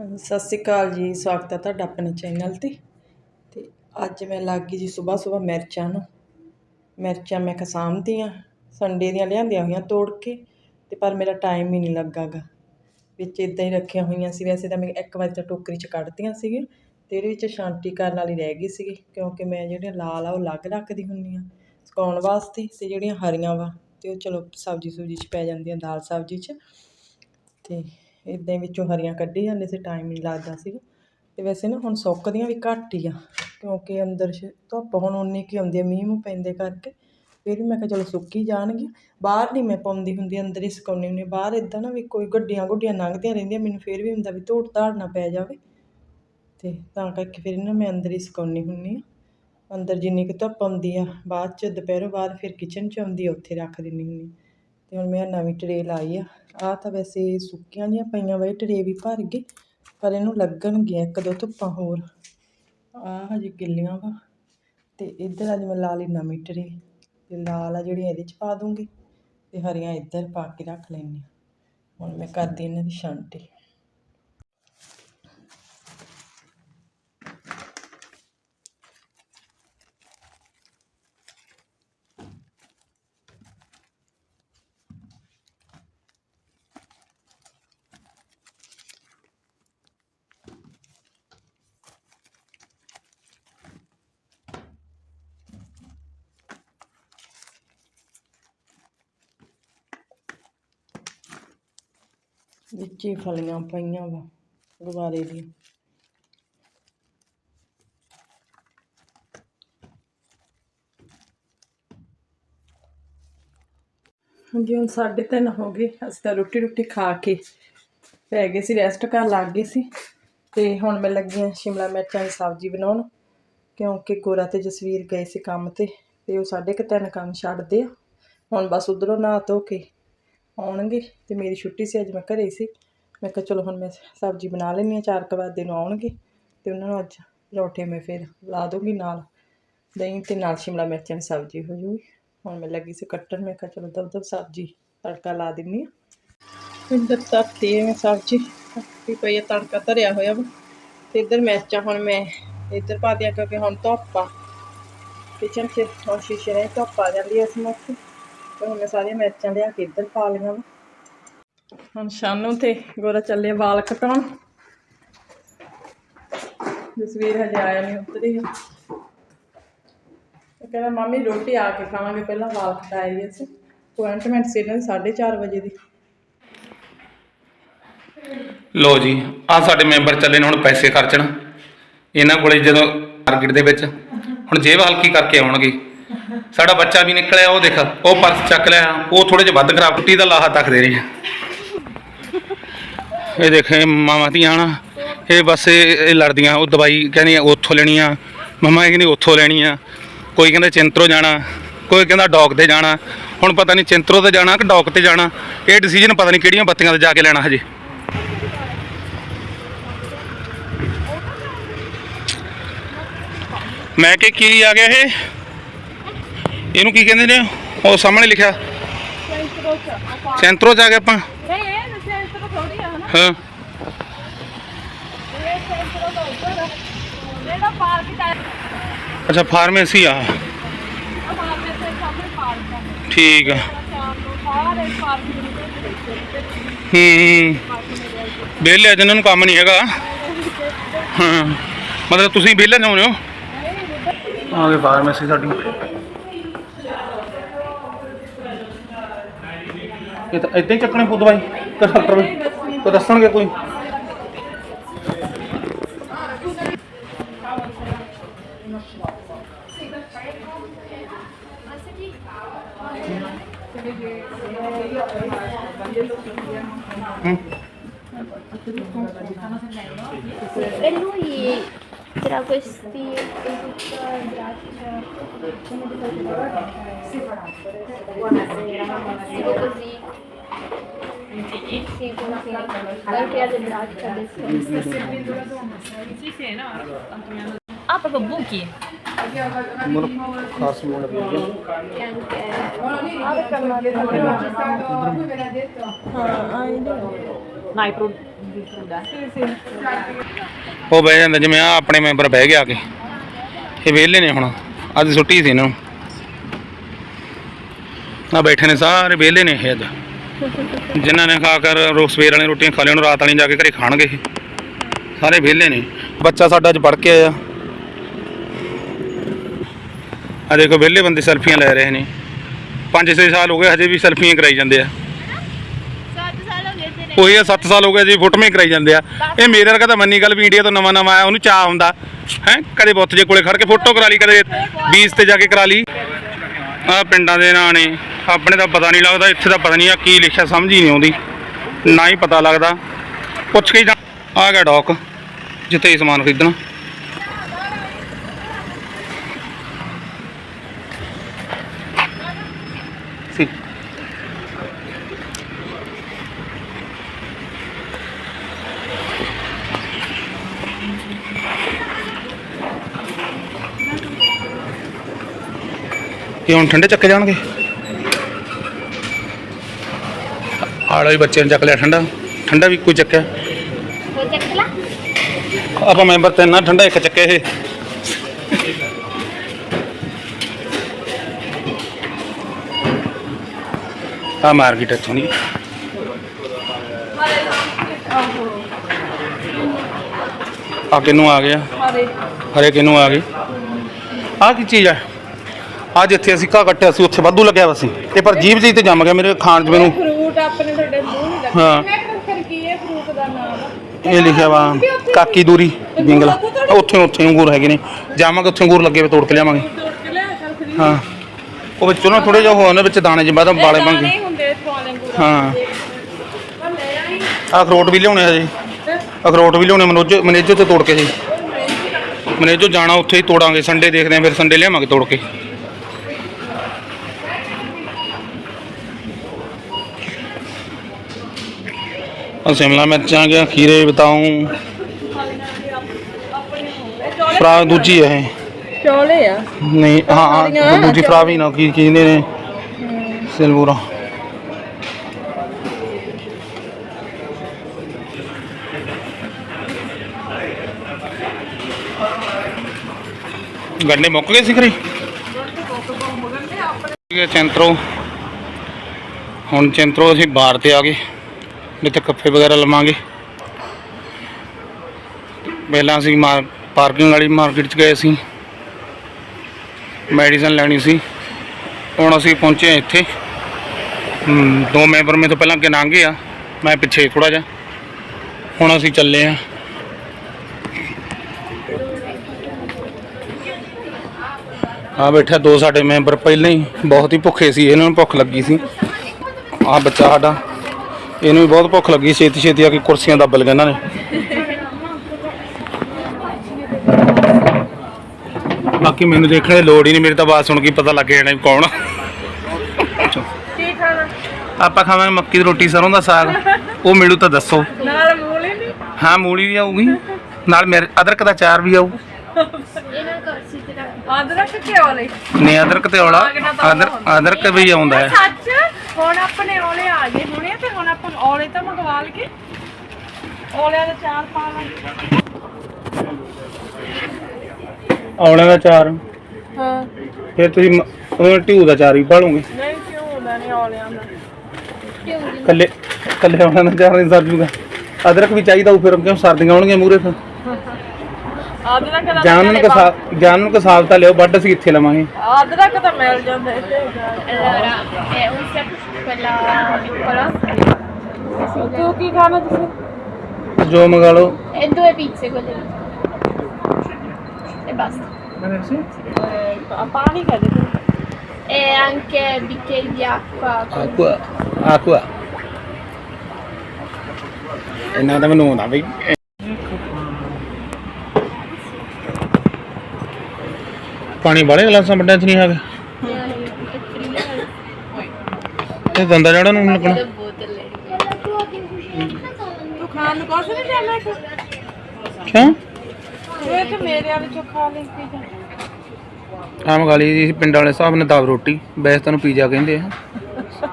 ਸਤਿ ਸ਼੍ਰੀ ਅਕਾਲ ਜੀ, ਸਵਾਗਤ ਹੈ ਤੁਹਾਡਾ ਆਪਣੇ ਚੈਨਲ ਤੇ। ਤੇ ਅੱਜ ਮੈਂ ਲੱਗ ਗਈ ਜੀ ਸਵੇਰ ਸਵੇਰ ਮਿਰਚਾਂ ਨੂੰ। ਮਿਰਚਾਂ ਮੈਂ ਕਸਾਮਤੀਆਂ ਸੰਡੇ ਦੀਆਂ ਲਿਆਂਦੀਆਂ ਹੋਈਆਂ ਤੋੜ ਕੇ, ਤੇ ਪਰ ਮੇਰਾ ਟਾਈਮ ਹੀ ਨਹੀਂ ਲੱਗਾਗਾ। ਵਿੱਚ ਇਦਾਂ ਹੀ ਰੱਖੀਆਂ ਹੋਈਆਂ ਸੀ, ਵੈਸੇ ਤਾਂ ਮੈਂ ਇੱਕ ਵਾਰ ਤਾਂ ਟੋਕਰੀ 'ਚ ਕੱਢਤੀਆਂ ਸੀਗੀਆਂ, ਤੇ ਇਹਦੇ ਵਿੱਚ ਸ਼ਾਂਤੀ ਕਰਨ ਵਾਲੀ ਰਹਿ ਗਈ ਸੀਗੀ, ਕਿਉਂਕਿ ਮੈਂ ਜਿਹੜੀਆਂ ਲਾਲ ਆ ਉਹ ਅਲੱਗ ਰੱਖਦੀ ਹੁੰਦੀ ਆ, ਸੁਕਾਉਣ ਵਾਸਤੇ, ਤੇ ਜਿਹੜੀਆਂ ਹਰੀਆਂ ਵਾ, ਤੇ ਉਹ ਚਲੋ ਸਬਜ਼ੀ ਸੁਬਜ਼ੀ 'ਚ ਪੈ ਜਾਂਦੀਆਂ ਦਾਲ ਸਬਜ਼ੀ 'ਚ। ਤੇ ਇਦਾਂ ਵਿੱਚੋਂ ਹਰੀਆਂ ਕੱਢੀ ਜਾਂਦੇ ਸੀ ਟਾਈਮ ਨਹੀਂ ਲੱਗਦਾ ਸੀਗਾ। ਅਤੇ ਵੈਸੇ ਨਾ ਹੁਣ ਸੁੱਕਦੀਆਂ ਵੀ ਘੱਟ ਹੀ ਆ, ਕਿਉਂਕਿ ਅੰਦਰ ਸ਼ ਧੁੱਪ ਹੁਣ ਉਨੀ ਕੁ ਆਉਂਦੀ ਆ, ਮੀਂਹ ਮੂੰਹ ਪੈਂਦੇ ਕਰਕੇ। ਫਿਰ ਵੀ ਮੈਂ ਕਿਹਾ ਚਲੋ ਸੁੱਕੀ ਜਾਣਗੀਆਂ। ਬਾਹਰ ਨਹੀਂ ਮੈਂ ਪਾਉਂਦੀ ਹੁੰਦੀ, ਅੰਦਰ ਹੀ ਸੁਕਾਉਂਦੀ ਹੁੰਦੀ ਬਾਹਰ ਇੱਦਾਂ ਨਾ ਵੀ ਕੋਈ ਗੱਡੀਆਂ ਗੁੱਡੀਆਂ ਲੰਘਦੀਆਂ ਰਹਿੰਦੀਆਂ, ਮੈਨੂੰ ਫਿਰ ਵੀ ਹੁੰਦਾ ਵੀ ਧੂੜ ਧਾੜ ਨਾ ਪੈ ਜਾਵੇ। ਅਤੇ ਤਾਂ ਕਰਕੇ ਫਿਰ ਨਾ ਮੈਂ ਅੰਦਰ ਹੀ ਸੁਕਾਉਂਦੀ ਹੁੰਦੀ ਹਾਂ ਅੰਦਰ ਜਿੰਨੀ ਕੁ ਧੁੱਪ ਆਉਂਦੀ ਆ, ਬਾਅਦ ਚ, ਦੁਪਹਿਰੋਂ ਬਾਅਦ ਫਿਰ ਕਿਚਨ ਚ ਆਉਂਦੀ ਆ, ਉੱਥੇ ਰੱਖ ਦਿੰਦੀ ਹੁੰਦੀ ਹਾਂ। ਤੇ ਹੁਣ ਮੈਂ ਨਵੀਂ ਟਰੇ ਲਾਈ ਆ। ਆਹ ਤਾਂ ਵੈਸੇ ਸੁੱਕੀਆਂ ਜਿਹੀਆਂ ਪਈਆਂ ਵਾ, ਇਹ ਟਰੇ ਵੀ ਭਰ ਗਏ, ਪਰ ਇਹਨੂੰ ਲੱਗਣਗੀਆਂ ਇੱਕ ਦੋ ਧੁੱਪਾਂ ਹੋਰ। ਆਹ ਹਜੇ ਗਿੱਲੀਆਂ ਵਾ, ਤੇ ਇੱਧਰ ਅੱਜ ਮੈਂ ਲਾ ਲਈ ਨਵੀਂ ਟਰੇ, ਤੇ ਲਾਲ ਆ ਜਿਹੜੀਆਂ ਇਹਦੇ ਚ ਪਾ ਦੂੰਗੀ, ਤੇ ਹਰੀਆਂ ਇੱਧਰ ਪਾ ਕੇ ਰੱਖ ਲੈਂਦੀ ਹੁਣ ਮੈਂ ਕਰਦੀ ਇਹਨਾਂ ਦੀ ਛਾਂਟੀ। ਵਿੱਚ ਹੀ ਫਲੀਆਂ ਪਈਆਂ ਵਾ, ਗੁਬਾਰੇ ਦੀਆਂ। ਹਾਂਜੀ, ਹੁਣ ਸਾਢੇ ਤਿੰਨ ਹੋ ਗਏ, ਅਸੀਂ ਤਾਂ ਰੋਟੀ ਰੋਟੀ ਖਾ ਕੇ ਪੈ ਗਏ ਸੀ ਰੈਸਟ ਕਰਨ ਲੱਗ ਗਏ ਸੀ। ਤੇ ਹੁਣ ਮੈਂ ਲੱਗੀ ਹਾਂ ਸ਼ਿਮਲਾ ਮਿਰਚਾਂ ਦੀ ਸਬਜ਼ੀ ਬਣਾਉਣ, ਕਿਉਂਕਿ ਗੋਰਾ ਤੇ ਜਸਵੀਰ ਗਏ ਸੀ ਕੰਮ ਤੇ ਤੇ ਉਹ ਸਾਢੇ ਕੁ ਤਿੰਨ ਕੰਮ ਛੱਡਦੇ ਆ। ਹੁਣ ਬਸ ਉਧਰੋਂ ਨਹਾ ਧੋ ਕੇ ਆਉਣਗੇ ਤੇ ਮੇਰੀ ਛੁੱਟੀ ਸੀ, ਅੱਜ ਮੈਂ ਘਰੇ ਸੀ। ਮੈਂ ਕਿਹਾ ਚਲੋ ਹੁਣ ਮੈਂ ਸਬਜ਼ੀ ਬਣਾ ਲੈਂਦੀ ਹਾਂ, ਚਾਰ ਕੁ ਵਜੇ ਨੂੰ ਆਉਣਗੇ ਤੇ ਉਹਨਾਂ ਨੂੰ ਅੱਜ ਪਰੌਂਠੇ ਮੈਂ ਫਿਰ ਲਾ ਦੂੰਗੀ ਨਾਲ। ਦਹੀਂ ਤੇ ਨਾਲ ਸ਼ਿਮਲਾ ਮਿਰਚਾਂ ਦੀ ਸਬਜ਼ੀ ਹੋ ਜੂਗੀ। ਹੁਣ ਮੈਂ ਲੱਗੀ ਸੀ ਕੱਟਣ, ਮੈਂ ਕਿਹਾ ਚਲੋ ਦਬ ਦਬ ਸਬਜ਼ੀ ਤੜਕਾ ਲਾ ਦਿੰਨੀ ਆ ਇੱਧਰ ਧਰਤੀ ਹੈ ਮੈਂ ਸਬਜ਼ੀ ਵੀ ਪਈ ਆ ਤੜਕਾ ਧਰਿਆ ਹੋਇਆ ਵਾ। ਤੇ ਇੱਧਰ ਮਿਰਚਾਂ ਹੁਣ ਮੈਂ ਇੱਧਰ ਪਾ ਦਿਆਂ ਕਿਉਂਕਿ ਹੁਣ ਧੁੱਪ ਆ। ਕਿਚਨ 'ਚ ਹੁਣ ਸ਼ੀਸ਼ੇ ਨਾਲ ਧੁੱਪ ਆ ਜਾਂਦੀ ਹੈ ਇਸ ਮੌਕੇ। ਤੇ ਹੁਣ ਮੈਂ ਸਾਰੀਆਂ ਮਿਰਚਾਂ ਲਿਆ ਕੇ ਇੱਧਰ ਪਾ ਲਈਆਂ ਵਾ। ਹੁਣ ਸ਼ਾਨੂ ਤੇ ਗੋਰਾ ਚੱਲੇ ਵਾਲ ਕਟਾਉਣ। ਜਸਵੀਰ ਹਜੇ ਆਇਆ ਨਹੀਂ ਉੱਤਰੀ ਆ। ਉਹ ਕਹਿੰਦਾ, ਮੰਮੀ, ਰੋਟੀ ਆ ਕੇ ਖਾਵਾਂਗੇ, ਪਹਿਲਾਂ ਵਾਲ ਕਟਾਏ ਅਸੀਂ ਅਪੁਆਇੰਟਮੈਂਟ ਸੀ ਇਹਨਾਂ ਦੀ 4:30 ਵਜੇ ਦੀ। ਲੋ ਜੀ ਆ ਸਾਡੇ ਮੈਂਬਰ ਚੱਲੇ ਨੇ ਹੁਣ ਪੈਸੇ ਖਰਚਣ। ਇਹਨਾਂ ਕੋਲੇ ਜਦੋਂ ਮਾਰਕੀਟ ਦੇ ਵਿੱਚ। ਹੁਣ ਜੇਬ ਹਲਕੀ ਕਰਕੇ ਆਉਣਗੇ? ਸਾਡਾ ਬੱਚਾ ਵੀ ਨਿਕਲਿਆ, ਉਹ ਦੇਖ, ਉਹ ਪਰਸ ਚੱਕ ਲਿਆ, ਉਹ ਥੋੜੇ ਜਿਹਾ ਵੱਧ ਖਰਾਬ ਟੁੱਟੀ ਦਾ ਲਾਹਾ ਤੱਕ ਦੇ ਰਹੇ ਇਹ ਦੇਖੇ ਮਾਮਾ ਧੀਆਂ ਨਾ, ਇਹ ਬਸ ਇਹ ਲੜਦੀਆਂ, ਉਹ ਦਵਾਈ ਕਹਿੰਦੀ ਉੱਥੋਂ ਲੈਣੀ ਆ। ਮਮਾ ਇਹ ਕਹਿੰਦੀ ਉੱਥੋਂ ਲੈਣੀ ਆ। ਕੋਈ ਕਹਿੰਦਾ ਚਿੰਤਰੋ ਜਾਣਾ, ਕੋਈ ਕਹਿੰਦਾ ਡੌਕ ਤੇ ਜਾਣਾ। ਹੁਣ ਪਤਾ ਨਹੀਂ ਚਿੰਤਰੋ ਤੇ ਜਾਣਾ ਕਿ ਡੌਕ ਤੇ ਜਾਣਾ। ਇਹ ਡਿਸੀਜਨ ਪਤਾ ਨਹੀਂ ਕਿਹੜੀਆਂ ਬੱਤੀਆਂ ਤੇ ਜਾ ਕੇ ਲੈਣਾ ਹਜੇ। ਮੈਂ ਕਿ ਕੀ ਆ ਗਿਆ ਇਹ? ਇਹਨੂੰ ਕੀ ਕਹਿੰਦੇ ਨੇ? ਉਹ ਸਾਹਮਣੇ ਲਿਖਿਆ। ਸੈਂਟਰੋ ਚ ਆ ਗਏ ਆਪਾਂ। ਨਹੀਂ ਇਹ ਸੈਂਟਰ ਥੋੜੀ ਆ ਹਨਾ? ਹਾਂ। ਇਹ ਸੈਂਟਰ ਦਾ ਉੱਪਰ ਜਿਹੜਾ ਪਾਰਕ ਚ ਆ। ਅੱਛਾ ਫਾਰਮੇਸੀ ਆ। ਠੀਕ ਆ। ਸ਼ਾਮ ਨੂੰ ਸਾਰੇ ਪਾਰਕ ਦੇ ਵਿੱਚ ਹੂੰ ਵਿਹਲੇ ਜਿਹਨਾਂ ਨੂੰ ਕੰਮ ਨਹੀਂ ਹੈਗਾ। ਹਾਂ। ਮਤਲਬ ਤੁਸੀਂ ਵਿਹਲੇ ਜਾਉਂਦੇ ਹੋ? ਆ ਗਏ ਫਾਰਮੇਸੀ ਸਾਡੀ। ਇਹ ਤਾਂ ਇੱਦਾਂ ਹੀ ਚੱਕਣੇ ਪੂ ਦਵਾਈ ਤੇ ਡਾਕਟਰ ਵੀ ਕੋਈ ਦੱਸਣਗੇ ਕੋਈ ਹੂੰ E lui Travesti Così. Sì, sì, anche ad ebraica Sì, sì, no, tanto mi hanno Ah, proprio buchi. Class mode E anche... Ah, perché non avevo... Non ve l'ha detto? Ah, idea. ਸੀ ਸੀ ਉਹ ਬਹਿ ਜਾਂਦਾ, ਜਿਵੇਂ ਆ ਆਪਣੇ member ਬਹਿ ਗਿਆ ਆ ਕੇ ਇਹ ਵਿਹਲੇ ਨੇ ਹੁਣ, ਅੱਜ ਛੁੱਟੀ ਸੀ ਇਹਨਾਂ ਨੂੰ। ਆ ਬੈਠੇ ਨੇ ਸਾਰੇ ਵਿਹਲੇ ਨੇ ਇਹ ਅੱਜ। ਜਿਨ੍ਹਾਂ ਨੇ ਖਾ ਕਰ ਰੋ, ਸਵੇਰ ਵਾਲੀਆਂ ਰੋਟੀਆਂ ਖਾ ਲਿਆ ਉਹਨੂੰ ਰਾਤ ਵਾਲੀਆਂ ਜਾ ਕੇ ਘਰੇ ਖਾਣਗੇ ਇਹ। ਸਾਰੇ ਵਿਹਲੇ ਨੇ। ਬੱਚਾ ਸਾਡਾ ਅੱਜ ਪੜ ਕੇ ਆਇਆ। ਆ ਦੇਖੋ, ਵਿਹਲੇ ਬੰਦੇ ਸੈਲਫੀਆਂ ਲੈ ਰਹੇ ਨੇ। 5-6 ਸਾਲ ਹੋ ਗਏ, ਹਜੇ ਵੀ ਸੈਲਫੀਆਂ ਕਰਾਈ ਜਾਂਦੇ ਆ। ਉਹੀ ਆ 7 ਸਾਲ ਹੋ ਗਏ ਜੀ ਫੋਟੋਆਂ ਕਰਾਈ ਜਾਂਦੇ ਆ। ਇਹ ਮੇਰੇ ਵਰਗਾ ਤਾਂ ਮੰਨੀ ਗੱਲ ਵੀ ਇੰਡੀਆ ਤੋਂ ਨਵਾਂ ਨਵਾਂ ਆਇਆ, ਉਹਨੂੰ ਚਾਹ ਹੁੰਦਾ। ਹੈ, ਕਦੇ ਬੁੱਤ ਜੇ ਕੋਲੇ ਖੜ ਕੇ ਫੋਟੋ ਕਰਾ ਲਈ, ਕਦੇ ਬੀਚ ਤੇ ਜਾ ਕੇ ਕਰਾ ਲਈ। ਆ ਪਿੰਡਾਂ ਦੇ ਨਾਂ ਨੇ ਆਪਣੇ ਦਾ ਪਤਾ ਨਹੀਂ ਲੱਗਦਾ, ਇੱਥੇ ਦਾ ਪਤਾ ਨਹੀਂ ਆ ਕੀ ਲਿਖਿਆ, ਸਮਝ ਹੀ ਨਹੀਂ ਆਉਂਦੀ। ਨਾ ਹੀ ਪਤਾ ਲੱਗਦਾ। ਪੁੱਛ ਕੇ ਜਾ- ਆ ਗਿਆ ਡੌਕ ਜਿੱਥੇ ਸਮਾਨ ਖਰੀਦਣਾ। ਇਹ ਹੁਣ ਠੰਡੇ ਚੱਕੇ ਜਾਣਗੇ? ਆਲਾ ਵੀ ਬੱਚੇ ਨੇ ਚੱਕ ਲਿਆ ਠੰਡਾ। ਠੰਡਾ ਵੀ ਕੋਈ ਚੱਕਿਆ? ਹੋ ਚੱਕ ਲਾ। ਆਪਾਂ ਮੈਂਬਰ ਤੇ ਨਾ ਠੰਡਾ ਇੱਕ ਚੱਕੇ ਇਹ। ਆ ਮਾਰਕੀਟ ਇੱਥੋਂ ਦੀ। ਆ ਕਿਨੂੰ ਆ ਗਿਆ? ਹਾਰੇ ਹਰੇ ਕਿਨੂੰ ਆ ਗਈ ਆ ਕੀ ਚੀਜ਼ ਆ? ਆ ਜਿੱਥੇ ਅਸੀਂ ਘਾਹ ਕੱਟਿਆ ਸੀ ਉੱਥੇ ਵਾਧੂ ਲੱਗਿਆ ਵਾ ਸੀ। ਤੇ ਪਰ ਜੀਭ ਜੀ ਤੇ ਜੰਮ ਗਿਆ ਮੇਰੇ ਖਾਣ 'ਚ ਮੈਨੂੰ। ਫਰੂਟ ਆਪਣੇ ਤੁਹਾਡੇ ਮੂੰਹ ਨਹੀਂ ਲੱਗਦਾ। ਹਾਂ। ਫਿਰ ਕੀ ਹੈ ਫਰੂਟ ਦਾ ਨਾਮ? ਇਹ ਲਿਖਿਆ ਵਾ ਕਾਕੀ ਦੂਰੀ ਬਿੰਗਲਾ ਉੱਥੇ ਉੱਥੇ ਅੰਗੂਰ ਹੈਗੇ ਨੇ। ਜਾਵਾਂਗੇ ਉੱਥੇ ਅੰਗੂਰ ਲੱਗੇ ਵੇ ਤੋੜ ਕੇ ਲਿਆਵਾਂਗੇ। ਹਾਂ। ਉਹ ਵਿੱਚੋਂ ਨਾ ਥੋੜੇ ਜਿਹਾ ਹੋ ਉਹਨਾਂ ਵਿੱਚ ਦਾਣੇ ਜਿਹਾ ਬਾਦਾਂ ਵਾਲੇ ਬਣ ਗਏ। ਨਹੀਂ ਹੁੰਦੇ ਇੱਥੋਂ ਵਾਲੇ ਅੰਗੂਰ ਹਾਂ। ਪਰ ਲੈ ਆਈ। ਆ ਅਖਰੋਟ ਵੀ ਲਿਆਉਣੇ ਹਜੇ। ਅਖਰੋਟ ਵੀ ਲਿਆਉਣੇ ਮਨੋਜੋ ਮਨੇਜੋ ਤੇ ਤੋੜ ਕੇ ਜੀ ਮਨੇਜੋ ਜਾਣਾ ਉੱਥੇ ਹੀ ਤੋੜਾਂਗੇ ਸੰਡੇ ਦੇਖਦੇ ਆਂ ਫਿਰ ਸੰਡੇ ਲਿਆਵਾਂਗੇ ਤੋੜ ਕੇ। ਆ ਸ਼ਿਮਲਾ ਮਿਰਚਾਂ ਗਿਆ ਖੀਰੇ ਬਤਾਉਂ ਫਰਾ ਦੂਜੀ ਹੈ ਇਹ। ਚੋਲੇ ਆ? ਨਹੀਂ ਹਾਂ ਹਾਂ ਦੂਜੀ ਫਰਾ ਵੀ ਨਾ ਕੀ ਕਹਿੰਦੇ ਨੇ। ਸਿਲਵੂਰਾ। ਗੰਨੇ ਮੁੱਕ ਗਏ ਸੀ ਖਰੀ ਇਹ ਚੈਂਤਰੋ। ਹੁਣ ਚੈਂਤਰੋ ਅਸੀਂ ਬਾਹਰ ਤੇ ਆ ਗਏ। ਜਿੱਥੇ ਕੱਫੇ ਵਗੈਰਾ ਲਵਾਂਗੇ। ਪਹਿਲਾਂ ਅਸੀਂ ਮਾਰ ਪਾਰਕਿੰਗ ਵਾਲੀ ਮਾਰਕੀਟ 'ਚ ਗਏ ਸੀ। ਮੈਡੀਸਨ ਲੈਣੀ ਸੀ। ਹੁਣ ਅਸੀਂ ਪਹੁੰਚੇ ਹਾਂ ਇੱਥੇ। ਦੋ ਮੈਂਬਰ ਮੇ ਤੋਂ ਪਹਿਲਾਂ ਕਿ ਲੰਘੇ ਆ। ਮੈਂ ਪਿੱਛੇ ਥੋੜਾ ਜਿਹਾ। ਹੁਣ ਅਸੀਂ ਚੱਲੇ ਆ ਆ ਬੈਠਾ ਦੋ ਸਾਡੇ ਮੈਂਬਰ ਪਹਿਲਾਂ ਹੀ। ਬਹੁਤ ਹੀ ਭੁੱਖੇ ਸੀ। ਇਹਨਾਂ ਨੂੰ ਭੁੱਖ ਲੱਗੀ ਸੀ। ਆ ਬੱਚਾ ਸਾਡਾ। ਇਹਨੂੰ ਵੀ ਬਹੁਤ ਭੁੱਖ ਲੱਗੀ ਛੇਤੀ ਛੇਤੀ ਆ ਕੇ ਕੁਰਸੀਆਂ ਦੱਬ ਲਈਆਂ ਇਹਨਾਂ ਨੇ। ਬਾਕੀ ਮੈਨੂੰ ਦੇਖਣ ਦੀ ਲੋੜ ਹੀ ਨਹੀਂ ਮੇਰੀ ਤਾਂ ਆਵਾਜ਼ ਸੁਣ ਕੇ ਪਤਾ ਲੱਗ ਜਾਣਾ ਵੀ ਕੌਣ ਆ। ਕੀ ਖਾਣਾ ਆਪਾਂ ਖਾਵਾਂਗੇ ਮੱਕੀ ਦੀ ਰੋਟੀ ਸਰੋਂ ਦਾ ਸਾਗ। ਉਹ ਮਿਲੂ ਤਾਂ ਦੱਸੋ। ਨਾਲ ਮੂਲੇ ਨਹੀਂ ਹਾਂ ਮੂਲੀ ਵੀ ਆਊਗੀ। ਨਾਲ ਮੇਰੇ ਅਦਰਕ ਦਾ ਚਾਰ ਵੀ ਆਊ। ਇਹਨਾਂ ਕਰ ਸੀ ਤੇਰਾ ਅਦਰਕ ਕੇ ਵਾਲੇ। ਨੇ ਅਦਰਕ ਤੇ ਔਲਾ। ਅਦਰ ਅਦਰਕ ਵੀ ਆਉਂਦਾ ਹੈ। ਸੱਚ? ਹੁਣ ਆਪਣੇ ਔਲੇ ਆ ਗਏ ਹੁਣੇ ਤੇ ਹੁਣ ਆਪਾਂ ਔਲੇ ਤਾਂ ਮੰਗਵਾ ਲਈਏ। ਔਲਿਆਂ ਦਾ ਚਾਰ ਪਾ ਲਾਂਗੇ ਔਲੇ ਦਾ ਚਾਰ। ਹਾਂ। ਫਿਰ ਤੁਸੀਂ ਮ- ਉਹ ਢਿਊ ਦਾ ਚਾਰ ਵੀ ਪਾਲੋਗੇ ਨਹੀਂ ਕਿਉਂ ਹੁੰਦਾ ਨਹੀਂ ਔਲਿਆਂ ਦਾ। ਕੱਲੇ ਕੱਲੇ ਔਲੇ ਦਾ ਚਾਰ ਨਹੀਂ ਸਰ ਜੂਗਾ ਅਦਰਕ ਵੀ ਚਾਹੀਦਾ ਉਹ ਫਿਰ ਕਿਉਂ ਸਰਦੀਆਂ ਆਉਣਗੀਆਂ ਮੂਰੇ ਫਿਰ। ਅਦਰਕ ਦਾ ਜਾਨ ਨੂੰ ਕਸਾ ਜਾਨ ਨੂੰ ਕਸਾਬ ਤਾਂ ਲਿਓ ਵੱਡ ਅਸੀਂ ਕਿੱਥੇ ਲਵਾਂਗੇ ਅਦਰਕ ਤਾਂ ਮਿਲ ਜਾਂਦਾ ਇੱਥੇ allora è un semplice quella piccola ਤੂੰ ਕੀ ਖਾਣਾ ਤੁਸੀਂ ਜੋ ਮੰਗਾ ਲਓ e due pizze quelle lì e basta ਅਹ ਪਾਣੀ ਕਾ ਦੇ e anche bicchieri di acqua ਆਕੂਆ ਆਕੂਆ ਇਹਨਾਂ ਦਾ ਮੈਨੂੰ ਆਉਂਦਾ ਬਈ ਪਾਣੀ ਵਾਲੇ ਗਲਾਸਾਂ ਵੱਡਿਆਂ ਚ ਨਹੀਂ ਹੈਗਾ? ਇਹ ਦੰਦਾ ਜੜਾ ਨੂੰ ਲੱਗਣਾ? ਤੂੰ ਖਾਣ ਨੂੰ ਕੁਛ ਨਹੀਂ ਲਿਆਣਾ ਕਿ ਕਿਉਂ? ਇਹ ਤੇ ਮੇਰੇ ਵਿੱਚੋਂ ਖਾ ਲਈ ਪੀਜ਼ਾ। ਆਮ ਗਾਲੀ ਜੀ ਪਿੰਡ ਵਾਲੇ ਹਿਸਾਬ ਨਾਲ ਦਾਲ ਰੋਟੀ ਵੈਸੇ ਤੁਹਾਨੂੰ ਪੀਜ਼ਾ ਕਹਿੰਦੇ ਆ।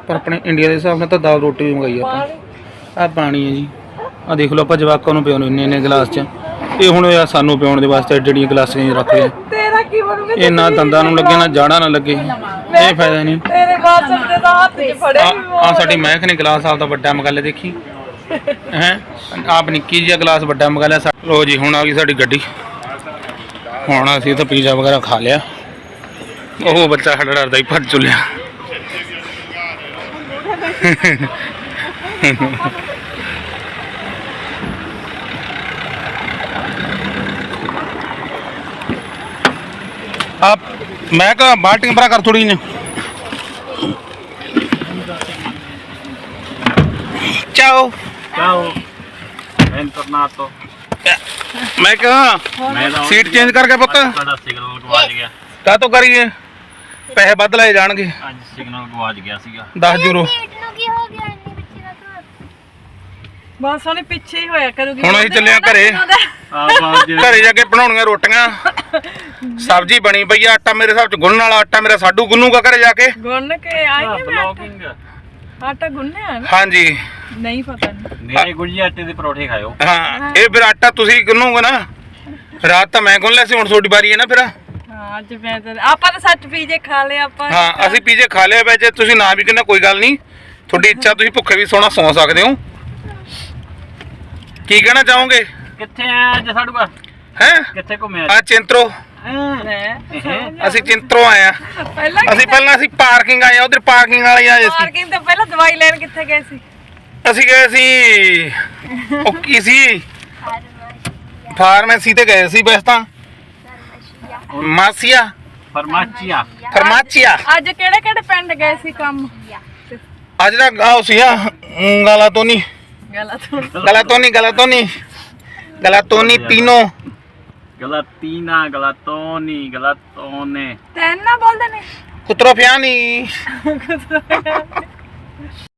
ਪਰ ਆਪਣੇ ਇੰਡੀਆ ਦੇ ਹਿਸਾਬ ਨਾਲ ਤਾਂ ਦਾਲ ਰੋਟੀ ਵੀ ਮੰਗਾਈ ਆਪਾਂ। ਆ ਪਾਣੀ ਹੈ ਜੀ। ਆ ਦੇਖ ਲਓ ਆਪਾਂ ਜਵਾਕਾਂ ਨੂੰ ਪਿਆਉਣੇ ਇੰਨੇ ਇੰਨੇ ਗਲਾਸ 'ਚ। ਇਹ ਹੁਣ ਆ ਸਾਨੂੰ ਪਿਆਉਣ ਦੇ ਵਾਸਤੇ ਜਿਹੜੀਆਂ ਗਲਾਸੀਆਂ 'ਚ ਰੱਖ ਲਿਆ ਤੇਰਾ ਕੀ ਬਣੂਗਾ? ਇਹ ਨਾ ਦੰਦਾਂ ਨੂੰ ਲੱਗੇ ਨਾ ਜਾੜਾਂ ਨਾਲ ਲੱਗੇ। ਇਹ ਫਾਇਦਾ ਨਹੀਂ। ਤੇਰੇ ਵਾਸਤੇ ਦੇ ਤਾਂ ਹੱਥ 'ਚ ਫੜੇ ਆ ਸਾਡੀ ਮਹਿਕ ਨੇ ਗਲਾਸ ਆਪਦਾ ਵੱਡਾ ਮਗਾਲੇ ਦੇਖੀ। ਹੈ। ਆਪ ਨਿੱਕੀ ਜਿਹਾ ਗਲਾਸ ਵੱਡਾ ਮਗਾਲਿਆ। ਸਾ- ਲਓ ਜੀ ਹੁਣ ਆ ਗਈ ਸਾਡੀ ਗੱਡੀ। ਹੁਣ ਅਸੀਂ ਤਾਂ ਪੀਜ਼ਾ ਵਗੈਰਾ ਖਾ ਲਿਆ। ਉਹ ਬੱਚਾ ਸਾਡਾ ਡਰਦਾ ਹੀ ਭੱਜ ਚੁੱਲਿਆ। ਆਪ ਮੈਂ ਕਹਾ ਬਾਲਟੀ ਭਰਾ ਕਰ ਥੋੜੀ ਜਿਹੀ ਚਾਓ। Ciao. Bentornato. ਮੈਂ ਕਹਾ ਮੈਂ ਤਾਂ ਸੀਟ ਚੇਂਜ ਕਰਕੇ ਪੁੱਤ। ਸਾਡਾ ਸਿਗਨਲ ਗਵਾਚ ਗਿਆ। ਕਾਹ ਤੋਂ ਕਰੀਏ? ਪੈਸੇ ਵੱਧ ਲਏ ਜਾਣਗੇ। ਅੱਜ ਸਿਗਨਲ ਗਵਾਚ ਗਿਆ ਸੀਗਾ। 10 ਯੂਰੋ ਸੀਟ ਨੂੰ ਕੀ ਹੋ ਗਿਆ ਇੰਨੀ ਪਿੱਛੇ ਦਾ ਤੂੰ? ਬਸ ਉਹਨੇ ਪਿੱਛੇ ਹੀ ਹੋਇਆ ਕਰੂਗੀ। ਹੁਣ ਅਸੀਂ ਚੱਲੇ ਆਂ ਘਰੇ। ਬਾਅਦ ਘਰੇ ਜਾ ਕੇ ਬਣਾਉਣੀਆਂ ਰੋਟੀਆਂ। ਸਬਜ਼ੀ ਬਣੀ ਪਈ ਆ ਆਟਾ ਮੇਰੇ ਹਿਸਾਬ ਚ ਗੁੰਨਣ ਵਾਲਾ ਆਟਾ ਮੇਰਾ ਸਾਡੂ ਗੁੰਨੂਗਾ ਘਰੇ ਜਾ ਕੇ। ਗੁੰਨ ਕੇ ਆਈ ਹੈ ਮੈਂ ਬਲੌਗਿੰਗ ਆਟਾ- ਗੁੰਨਿਆ? ਨਾ ਹਾਂਜੀ। ਨਹੀਂ ਪਤਾ ਨਹੀਂ ਮੇਰੇ ਗੁੜੀਆ ਆਟੇ ਦੇ ਪਰੌਠੇ ਖਾਇਓ। ਹਾਂ ਇਹ ਫਿਰ ਆਟਾ ਤੁਸੀਂ ਗੁੰਨੂਗੇ ਨਾ? ਰਾਤ ਤਾਂ ਮੈਂ ਗੁੰਨ ਲਿਆ ਸੀ ਹੁਣ ਤੁਹਾਡੀ ਵਾਰੀ ਹੈ ਨਾ ਫਿਰ। ਹਾਂ ਅੱਜ ਮੈਂ ਤਾਂ ਆਪਾਂ ਤਾਂ ਸੱਚ ਪੀਜੇ ਖਾ ਲਏ ਆਪਾਂ ਹਾਂ ਅਸੀਂ ਪੀਜੇ ਖਾ ਲਿਆ ਵੈਸੇ ਤੁਸੀਂ ਨਾ ਵੀ ਕਹਿੰਦਾ ਕੋਈ ਗੱਲ ਨਹੀਂ। ਤੁਹਾਡੀ ਇੱਛਾ ਤੁਸੀਂ ਭੁੱਖੇ ਵੀ ਸੋਣਾ ਸੌ ਸਕਦੇ ਹੋ। ਕੀ ਕਹਿਣਾ ਚਾਹੋਗੇ? ਕਿੱਥੇ ਆ ਅੱਜ ਸਾਡੂਗਾ ਹੈ? ਕਿੱਥੇ ਘੁੰਮਿਆ ਆ ਚਿੰਤਰੋ। ਅਸੀਂ ਚਿੰਤਰੋ ਆਏ ਆ। ਪਹਿਲਾਂ ਅਸੀਂ ਪਹਿਲਾਂ ਅਸੀਂ ਪਾਰਕਿੰਗ ਆਏ ਆ ਉਧਰ ਪਾਰਕਿੰਗ ਵਾਲੇ ਆਏ ਸੀ। ਪਾਰਕਿੰਗ ਤੋਂ ਪਹਿਲਾਂ ਦਵਾਈ ਲੈਣ ਕਿੱਥੇ ਗਏ ਸੀ? ਅਸੀਂ ਗਏ ਸੀ ਉਹ ਕੀ ਸੀ? ਫਾਰਮੇਸੀ ਤੇ ਗਏ ਸੀ ਬਸ ਤਾਂ। ਮਾਸੀਆ ਫਰਮਾਚੀਆ ਫਰਮਾਚੀਆ ਅੱਜ ਕਿਹੜੇ ਕਿਹੜੇ ਪਿੰਡ ਗਏ ਸੀ ਕੰਮ? ਅੱਜ ਦਾ ਗਾਉ ਸੀ ਆ ਗਾਲਾ ਤੋਂ ਨਹੀਂ ਗਲਤ ਗਲਾ ਤੋਂ ਨਹੀਂ ਗਲਾ ਤੋਂ ਨਹੀਂ ਗਲਾ ਤੋਂ ਨਹੀਂ ਤੀਨੋ ਗਲਾਤੀਨਾ ਗਲਾਤੋਨੀ ਗਲਾਤੋਨੇ। ਤੈਨ ਨਾ ਬੋਲਦੇ ਨੇ। ਕੁਤਰੋ ਫਿਆਨੀ।